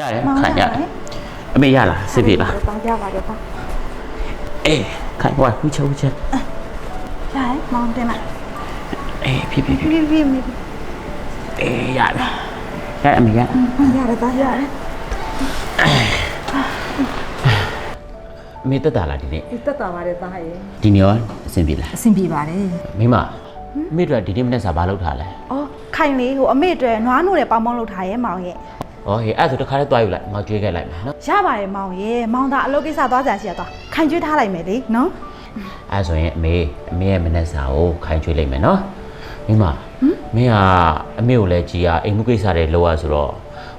ရတယ်ခိုင်ရတယ်အမေရလားစစ်ပြေလားတောင်းကြပါတော့ပါအေးခိုင်ဟိုဝှချောဝှချရတယ်မောင်တင်လိုက်အေးဖြည်းဖြည်းဖြည်းပြပြမိအေးရတယ်ရအမေရရတယ်သားရတယ်အမေတက်တာလားဒီနေ့ဒီတက်တာပါတယ်သားရဲ့ဒီနေ့ရောအဆင်ပြေလားအဆင်ပြေပါတယ်မိမအမေတို့ကဒီနေ့မနေ့စာဘာလုပ်ထားလဲအော်ခိုင်လေးဟိုအမေအတွက်နွားနို့နဲ့ပေါင်းပေါင်းလုပ်ထားရဲ့မောင်ရဲ့ ဟောဟေးအဲ့ဒါဆိုတစ်ခါလေးတွားယူလိုက်ငါကြွေးခဲ့လိုက်မယ်နော်ရပါတယ်မောင်ရဲ့မောင်သာအလုပ်ကိစ္စသွားကြရှိရသွားခိုင်ကျွေးထားလိုက်မယ်လေနော်အဲ့ဒါဆိုရင်အမေအမေရဲ့မနေ့စာကိုခိုင်ကြွေးလိုက်မယ်နော်မိမမင်းကအမေကိုလည်းကြည်ရအိမ်မှုကိစ္စတွေလုပ်ရဆိုတော့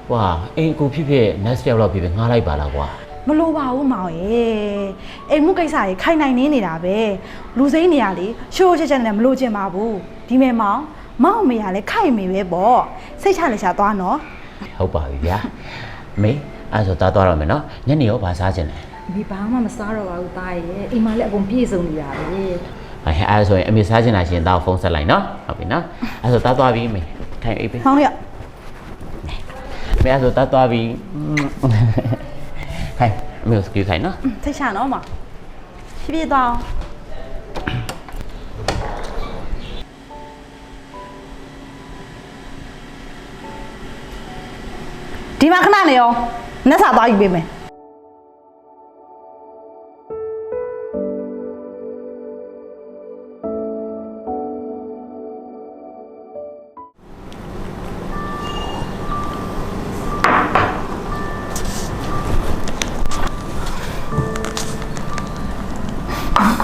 ဟွာအိမ်ကိုဖြစ်ဖြစ် next step လောက်ဖြစ်ဖြစ်ငှားလိုက်ပါလားကွာမလိုပါဘူးမောင်ရဲ့အိမ်မှုကိစ္စကြီးခိုင်နိုင်နေနေတာပဲလူစိမ့်နေရလေရှိုးချက်ချက်နဲ့မလိုချင်ပါဘူးဒီမဲ့မောင်မောင်အမေကလည်းခိုင်မေပဲပေါ့စိတ်ချလက်ချသွားနော် ဟုတ်ပါပြီဗျာအမေအဲ့ဒါဆိုတားသွားတော့မယ်နော်ညနေရောဗာစားခြင်းလဲဒီဘာမှမစားတော့ပါဘူးတားရဲ့အိမ်မှာလည်းအကုန်ပြည့်စုံနေတာပဲအဲ့အဲ့ဒါဆိုရင်အမေစားခြင်းလာရှင်တောက်ဖုန်းဆက်လိုက်နော်ဟုတ်ပြီနော်အဲ့ဒါဆိုတားသွားပြီအမေထိုင်အိပ်ပြီမောင်ရအမေအဲ့ဒါဆိုတားသွားပြီခိုင်အမေကိုစကူခိုင်နော်စိတ်ချနော်မောင်ဖြည်းဖြည်းသွားအောင် ဒီမှာခဏနေရောနှက်စာသွားယူပေးမယ်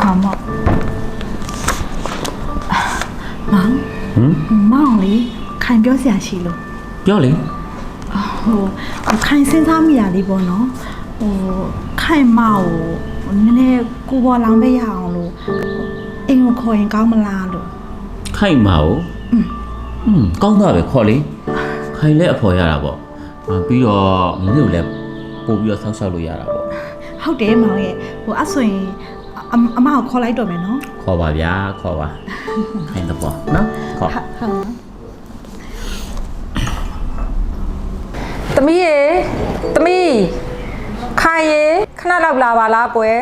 မောင်မောင်မောင်ဟမ်မောင်လေခိုင်ပြောစရာရှိလို့ပြောလေ ဟိုဟိုခိုင်စဉ်းစားမိရလေးပေါ့နော်ဟိုခိုင်မောင်ကိုနည်းနည်းကိုပေါ်လောင်ပေးရအောင်လို့အိမ်ကိုခေါ်ရင်ကောင်းမလားလို့ခိုင်မအောင်อืมကောင်းတာပဲခေါ်လေခိုင်လည်းအဖော်ရတာပေါ့အာပြီးတော့မင်းတို့လည်းပို့ပြီးတော့ဆောက်ရှောက်လို့ရတာပေါ့ဟုတ်တယ်မောင်ရဲ့ဟိုအဲ့ဆိုရင်အအအမကိုခေါ်လိုက်တော့မယ်နော်ခေါ်ပါဗျာခေါ်ပါခိုင်တော့ပေါ့နော်ခေါ်ဟုတ်ဟုတ် သမီးရေသမီးခိုင်ရေခဏလောက်လာပါလားကွယ်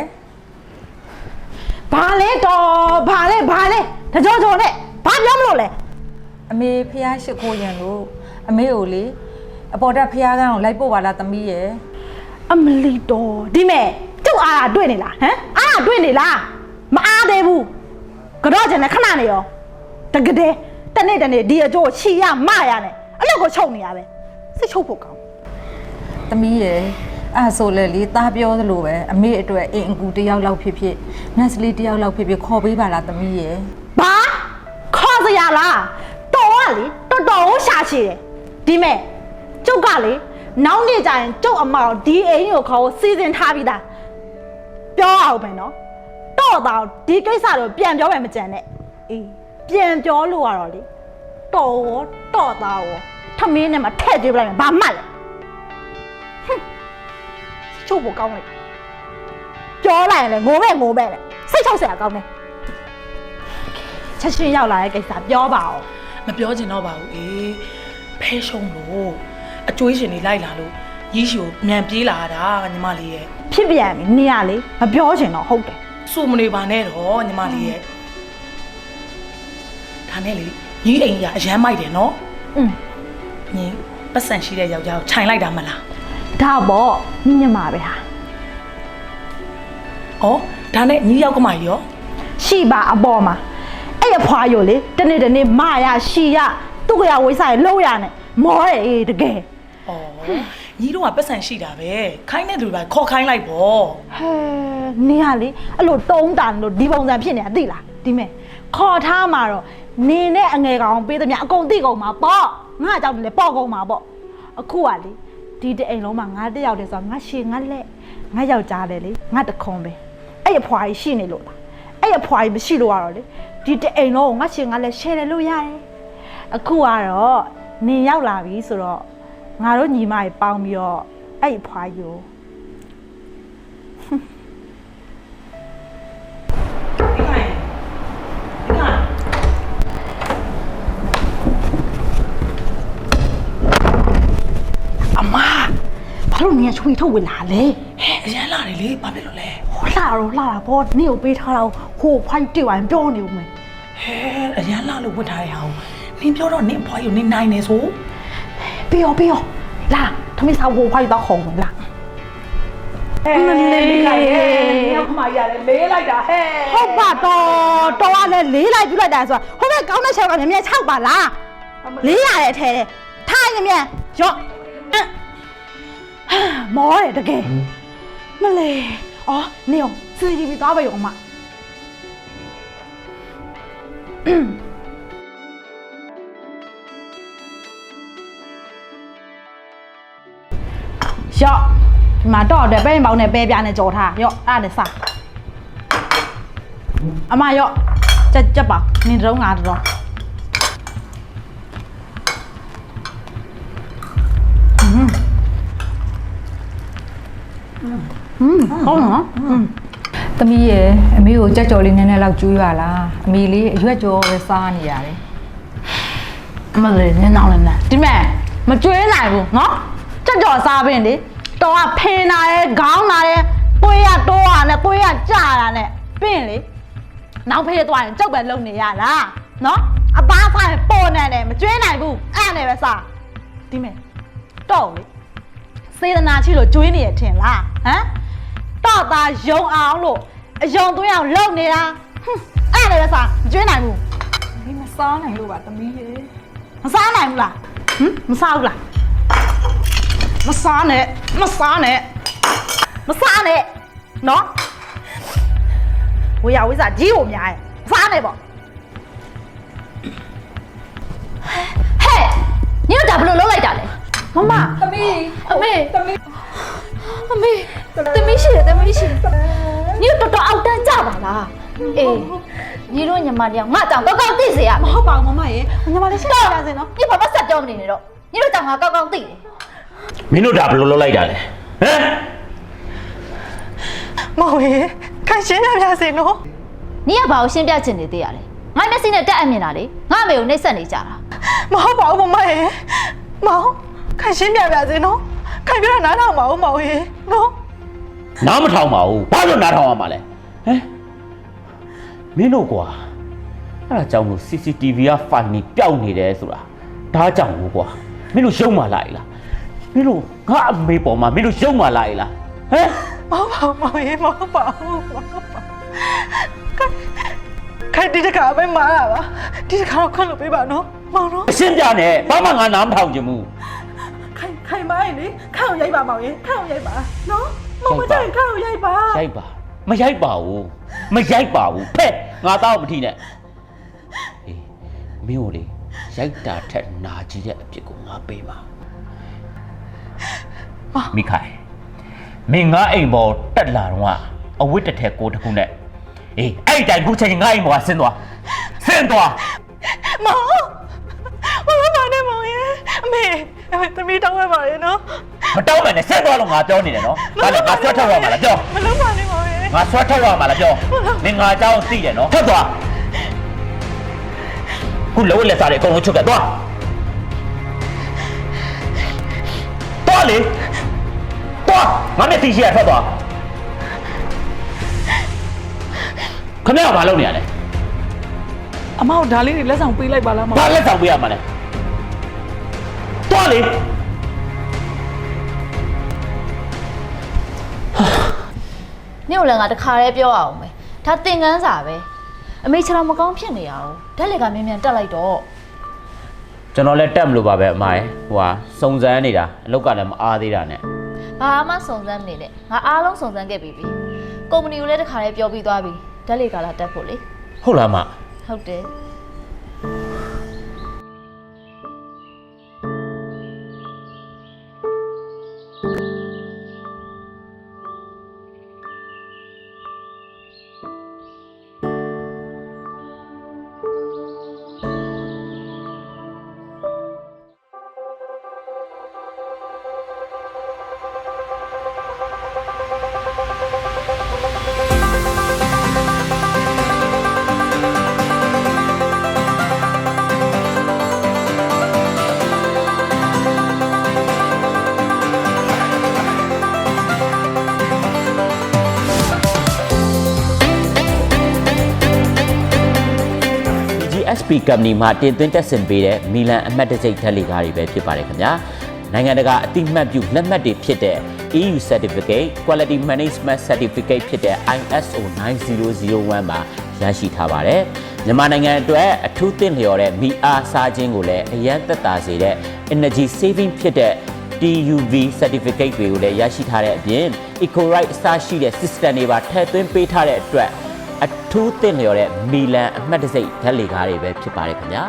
ဘာလဲတော့ဘာလဲဘာလဲတကြောကြောနဲ့ဘာပြောမလို့လဲအမေဖះရှိခိုးရင်လို့အမေကိုလေအပေါ်တက်ဖះကန်းကိုလိုက်ပို့ပါလားသမီးရေအမလီတော်ဒီမဲ့ကျုပ်အားရတွေ့နေလားဟမ်အားရတွေ့နေလားမအားသေးဘူးကြော့ကျင်နဲ့ခဏနေရောတကတဲ့တနေ့တနေ့ဒီအကျိုးချီရမရနဲ့အဲ့လိုကိုချုပ်နေရပဲစိတ်ချုပ်ဖို့ကောင်း သမီးရေအဲ့ဒါဆိုလေလေသားပြောသလိုပဲအမေအတွက်အိမ်အကူတစ်ယောက်လောက်ဖြစ်ဖြစ်နတ်စလီတစ်ယောက်လောက်ဖြစ်ဖြစ်ခေါ်ပေးပါလားသမီးရေဘာခေါ်စရာလားတော်ကလေတော်တော်ကိုရှာချီတယ်ဒီမဲ့ကျုပ်ကလေနောက်နေ့ကျရင်ကျုပ်အမောင်ဒီအိမ်ကိုခေါ်ဖို့စီစဉ်ထားပြီးသားပြောအောင်ပဲနော်တော့တော့ဒီကိစ္စတော့ပြန်ပြောမယ်မကြံနဲ့အေးပြန်ပြောလို့ရတော့လေတော်ရောတော့သားရောထမင်းနဲ့မှထည့်ကြည့်ပလိုက်မယ်ဘာမှတ်လဲဟွန်း ချုပ်ဖို့ကောင်းလိုက်ပြောလိုက်ရင်လေငိုမဲ့ငိုမဲ့လေစိတ်ချုပ်စရာကောင်းတယ်ချက်ချင်းရောက်လာတဲ့ကိစ္စပြောပါဦးမပြောချင်တော့ပါဘူးအေးဖဲရှုံးလို့အကျွေးရှင်တွေလိုက်လာလို့ရီးရှိကိုမြန်ပြေးလာတာညီမလေးရဲ့ဖြစ်ပြန်ပြီနေရလေမပြောချင်တော့ဟုတ်တယ်စူမနေပါနဲ့တော့ညီမလေးရဲ့ဒါနဲ့လေညီအိမ်ကြီးကအရမ်းမိုက်တယ်နော်อืมညီပတ်စံရှိတဲ့ယောက်ျားကိုခြိုင်လိုက်တာမလား ဒါပေါ့ညညမှာပဲဟာဩဒါနဲ့ညီယောက်ကမကြီးရောရှိပါအပေါ်မှာအဲ့အဖွာရိုလေတနေ့တနေ့မရရှိရသူ့ကရဝိစားရလုံးရနဲ့မောတယ်အေးတကယ်ဩညီတို့ကပတ်စံရှိတာပဲခိုင်းတဲ့သူတွေပဲခေါ်ခိုင်းလိုက်ပေါ့ဟဲနေရလေအဲ့လိုတုံးတန်လို့ဒီပုံစံဖြစ်နေတာသိလားဒီမဲ့ခေါ်ထားမှာတော့နေနဲ့အငယ်ကောင်ပေးသမျှအကုန်သိကုန်မှာပေါ့ငါကြောင့်လည်းပေါ့ကုန်မှာပေါ့အခုကလေ ဒီတအိမ်လုံးမှာငါတစ်ယောက်တည်းဆိုတော့ငါရှည်ငါလက်ငါယောက်ျားတယ်လေငါတခွန်ပဲအဲ့အဖွာကြီးရှိနေလို့လားအဲ့အဖွာကြီးမရှိလို့ရတော့လေဒီတအိမ်လုံးကိုငါရှည်ငါလက်ရှယ်တယ်လို့ရတယ်အခုကတော့နေရောက်လာပြီဆိုတော့ငါတို့ညီမတွေပေါင်းပြီးတော့အဲ့အဖွာကြီးကို ဒီခိုင်ဒီခိုင် အမ ရ ချွေထုတ်ဝင်လာလေဟဲ့အရန်လာတယ်လေဘာဖြစ်လို့လဲဟိုလှတော့လှတာပေါ့နေကိုပေးထားတော့ဟိုဖိုက်တိဝိုင်းပြောနေဦးမယ်ဟဲ့အရန်လာလို့ဝတ်ထားတဲ့ဟာကိုနင်ပြောတော့နင်အဖွားကြီးကိုနင်နိုင်နေဆိုပြီးရောပြီးရောလာထမင်းစားဟိုဖိုက်တော့ခုံမယ်လာမလေးလိုက်ရဲ့နင်ကမှရတယ်လေးလိုက်တာဟဲ့ဟုတ်ပါတော့တော်ကလည်းလေးလိုက်ပြလိုက်တာဆိုတာဟိုဘက်ကောင်းတဲ့ချက်ကမြင်မြင်6ပါလားလေးရတဲ့အထဲထိုင်မြင်မြင်ရော့ အဲ့မောတယ်တကယ်မလေးအော်နေအောင်စီတီဗီသွားပါရောအမရော့ဒီမှာတော့တယ်ပဲရင်ပေါင်းနဲ့ပဲပြားနဲ့ကြော်ထားရော့အဲ့ဒါနဲ့စားအမရော့ချက်ချက်ပါနင်တုံးငါတုံး ဟွန်းကောင်းနော်ဟွန်းသမီးရဲ့အမေကိုကြက်ကြော်လေးနည်းနည်းလောက်ကျူးရလားအမေလေးအရွက်ကြော်ပဲစားနေရတယ်အမလေးနင်းအောင်လည်းမလားဒီမဲ့မကျွေးနိုင်ဘူးနော်ကြက်ကြော်စားပင်လေတော်ကဖင်လာရဲခေါင်းလာရဲပွေးရတိုးရနဲ့ပွေးရကြရနဲ့ပင်လေနောက်ဖေးသွားရင်ကြောက်ပဲလုံနေရလားနော်အပားဆိုင်ပေါ်နေတယ်မကျွေးနိုင်ဘူးအဲ့နဲ့ပဲစားဒီမဲ့တော့လေစေတနာချီလို့ကျွေးနေရထင်လားဟမ် တော့သားယုံအောင်လို့အယုံသွင်းအောင်လုပ်နေတာဟွန်းအဲ့နဲ့ပဲစားမကျွေးနိုင်ဘူးဒီမစားနိုင်လို့ပါသမီးရဲ့မစားနိုင်ဘူးလားဟမ်မစားဘူးလားမစားနဲ့မစားနဲ့မစားနဲ့နော်ဝေယဝိစာကြီးကိုများရဲ့မစားနဲ့ပေါ့ဟဲ့ညတို့ဒါဘယ်လိုလုပ်လိုက်တာလဲမမ သမီးအမေ သမီး အမေ သမီးရှိတယ်သမီးရှိတယ်ညတို့တော်တော်အောက်တန်းကြပါလားအေးညီတို့ညီမတယောက်ငါတောင်ကောက်ကောက်သိစေရမမယ်ဟုတ်ပါဘူးမမရေညီမလေးရှင်းပြပါစေနော်ညဘာမှဆက်ပြောမနေနဲ့တော့ညတို့တောင်ငါကောက်ကောက်သိတယ်မင်းတို့ဒါဘယ်လိုလုပ်လိုက်တာလဲဟမ်မောင်ရေခိုင်ရှင်းပြပြစေနော်ညကဘာကိုရှင်းပြချင်နေသေးရလဲငါမျက်စိနဲ့တက်အမြင်တာလေငါအမေကိုနှိပ်စက်နေကြတာမဟုတ်ပါဘူးမမရေမောင်ခိုင်ရှင်းပြပြစေနော်ခိုင်ပြောတာနားထောင်ပါဦးမောင်ရေနော် နားမထောင်ပါဘူးဘာလို့နားထောင်ရမှာလဲဟမ်မင်းတို့ကွာအဲ့ဒါကြောင့်မို့ CCTV ကဖိုင်နေပျောက်နေတယ်ဆိုတာဒါကြောင့်ဘူးကွာမင်းတို့ရှုံးမှလာ E လားမင်းတို့ငါအမေပေါ်မှာမင်းတို့ရှုံးမှလာ E လားဟမ်မဟုတ်ပါဘူးမောင်ရေမဟုတ်ပါဘူးမဟုတ်ပါဘူးခိုင်ခိုင်ဒီတခါပဲမားတာပါဒီတခါတော့ခွင့်လို့ပေးပါနော်မောင်နော်အရှင်းပြနဲ့ဘာမှငါနားမထောင်ချင်ဘူး ခိုင်ခိုင်မားရင်လေခိုင်အောင်ရိုက်ပါမောင်ရေခိုင်အောင်ရိုက်ပါနော်မောင်မကြိုက်ခိုင်အောင်ရိုက်ပါရိုက်ပါမရိုက်ပါဘူးမရိုက်ပါဘူးဖဲ့ငါတော့မထီနဲ့အေးမင်းတို့လေရိုက်တာထက်နာကြီးတဲ့အဖြစ်ကိုငါပေးပါမိခိုင်မင်းငါအိမ်ပေါ်တက်လာတော့ကအဝတ်တစ်ထည်ကိုတစ်ခုနဲ့အေးအဲ့ဒီတိုင်ခုချိန်ငါအိမ်ပေါ်ကဆင်းသွားဆင်းသွားမောင်မောင်ပါနဲ့မောင်ရေအမေ အမေသမီးတောင်းရပါရဲ့နော်မတောင်းမယ်နဲ့ဆင်းသွားလို့ငါပြောနေတယ်နော်ဘာလဲငါဆွတ်ထုတ်ရမှာလားပြောမလုံးပါနဲ့မောင်ရေငါဆွတ်ထုတ်ရမှာလားပြောမင်းငါအကြောင်းသိတယ်နော်ထွက်သွားခုလောလက်စားတွေအကုန်လုံးချုပ်ခဲ့သွားသွားလေသွားငါမျက်စိရှိရထွက်သွားခမရဘာလုပ်နေရလဲအမောက်ဒါလေးတွေလက်ဆောင်ပေးလိုက်ပါလားမောင်ဘာလက်ဆောင်ပေးရမှာလဲ သွားလေညတို့လည်းငါတခါတည်းပြောအောင်မယ်ဒါသင်ကန်းစာပဲအမေခြေတော်မကောင်းဖြစ်နေရအောင်ဓာတ်လက်ကမြင်မြန်တက်လိုက်တော့ကျွန်တော်လည်းတက်မလို့ပါပဲအမိုင်ဟိုဟာစုံစမ်းနေတာအလောက်ကလည်းမအားသေးတာနဲ့ဘာမှစုံစမ်းမနေနဲ့ငါအားလုံးစုံစမ်းခဲ့ပြီးပြီကုမ္ပဏီကိုလည်းတခါတည်းပြောပြီးသွားပြီဓာတ်လက်ကလာတက်ဖို့လေဟုတ်လားမဟုတ်တယ် SP company မှာတင်သွင်းတက်ဆင်ပေးတဲ့မီလန်အမှတ်တစိတ်ဓာတ်လေကားတွေပဲဖြစ်ပါတယ်ခင်ဗျာနိုင်ငံတကာအတိမတ်ပြုလက်မှတ်တွေဖြစ်တဲ့ EU certificate quality management certificate ဖြစ်တဲ့ ISO 9001မှာရရှိထားပါတယ်မြန်မာနိုင်ငံအတွက်အထူးသင့်လျော်တဲ့မိအားစားခြင်းကိုလည်းအရန်သက်သာစေတဲ့ energy saving ဖြစ်တဲ့ TUV certificate တွေကိုလည်းရရှိထားတဲ့အပြင် EcoRide အစရှိတဲ့ system တွေပါထည့်သွင်းပေးထားတဲ့အတွက် အထူးသင့်လျော်တဲ့မီလန်အမှတ်တစိတ်ဓာတ်လေကားတွေပဲဖြစ်ပါတယ်ခင်ဗျာ